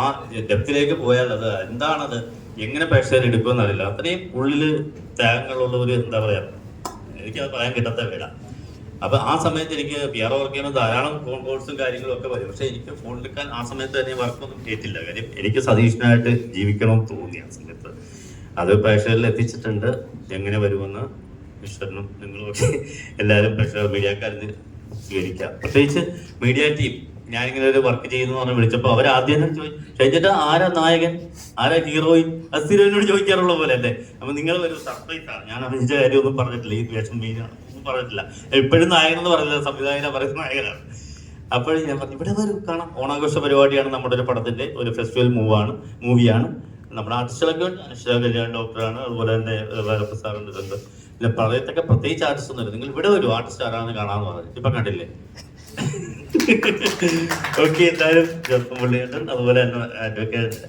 ആ ഡെപ്തിലേക്ക് പോയാൽ അത് എന്താണത്? എങ്ങനെ പ്രേക്ഷകർ എടുക്കുമെന്ന് അറിയില്ല അത്രയും ഉള്ളിൽ ത്യാഗങ്ങളുള്ള ഒരു എന്താ പറയാ എനിക്കത് പറയാൻ കിട്ടാത്ത വേല അപ്പൊ ആ സമയത്ത് എനിക്ക് പി ആർ വർക്ക് ചെയ്യുന്ന ധാരാളം ഫോൺ കോൾസും കാര്യങ്ങളും ഒക്കെ വരും. പക്ഷെ എനിക്ക് ഫോൺ എടുക്കാൻ ആ സമയത്ത് തന്നെ വർക്കൊന്നും കേട്ടില്ല കാര്യം എനിക്ക് സതീഷിനായിട്ട് ജീവിക്കണം തോന്നി ആ സമയത്ത്. അത് പ്രേക്ഷകരിൽ എത്തിച്ചിട്ടുണ്ട്. എങ്ങനെ വരുമെന്ന് ഈശ്വരനും നിങ്ങളുമൊക്കെ എല്ലാവരും പ്രേക്ഷകർ മീഡിയക്കാരിൽ സ്വീകരിക്കാം. പ്രത്യേകിച്ച് മീഡിയ ടീം. ഞാനിങ്ങനെ ഒരു വർക്ക് ചെയ്യുന്നു പറഞ്ഞ് വിളിച്ചപ്പോൾ അവർ ആദ്യം തന്നെ ചോദിച്ചു ഷൈജേട്ടാ ആരാ നായകൻ? ആരാ ഹീറോയിൻ അത് സ്ഥിരനോട് ചോദിക്കാറുള്ള പോലെ അല്ലേ? അപ്പൊ നിങ്ങൾ ഒരു സർപ്രൈസ് ആണ്. ഞാൻ അഭിനയിച്ച കാര്യമൊന്നും പറഞ്ഞിട്ടില്ല. ഈ വേഷം മീന ഒന്നും പറഞ്ഞിട്ടില്ല. എപ്പോഴും നായകൻ എന്ന് പറയുന്നത് സംവിധായകനെ പറയുന്ന നായകനാണ്. അപ്പോൾ ഞാൻ പറഞ്ഞു ഇവിടെ വരും കാണാം. ഓണാഘോഷ പരിപാടിയാണ് നമ്മുടെ ഒരു പടത്തിന്റെ ഒരു ഫെസ്റ്റിവൽ മൂവാണ് മൂവിയാണ് നമ്മുടെ ആർട്ടിസ്റ്റുകളൊക്കെ ഉണ്ട്. അനുഷ്ഠ കല്യാൺ ഡോക്ടറാണ് അതുപോലെ തന്നെ വേറെ സാറുണ്ട് പിന്നെ പ്രളയത്തൊക്കെ പ്രത്യേകിച്ച് ആർട്ടിസ്റ്റ് ഒന്നും നിങ്ങൾ ഇവിടെ വരും. ആർട്ടിസ്റ്റ് ആരാണെന്ന് കാണാന്ന് പറഞ്ഞു. ഇപ്പൊ കണ്ടില്ലേ? ഓക്കെ എന്തായാലും ജോസഫ് പുള്ളിയുണ്ട് അതുപോലെ തന്നെ അഡ്വക്കേറ്റ്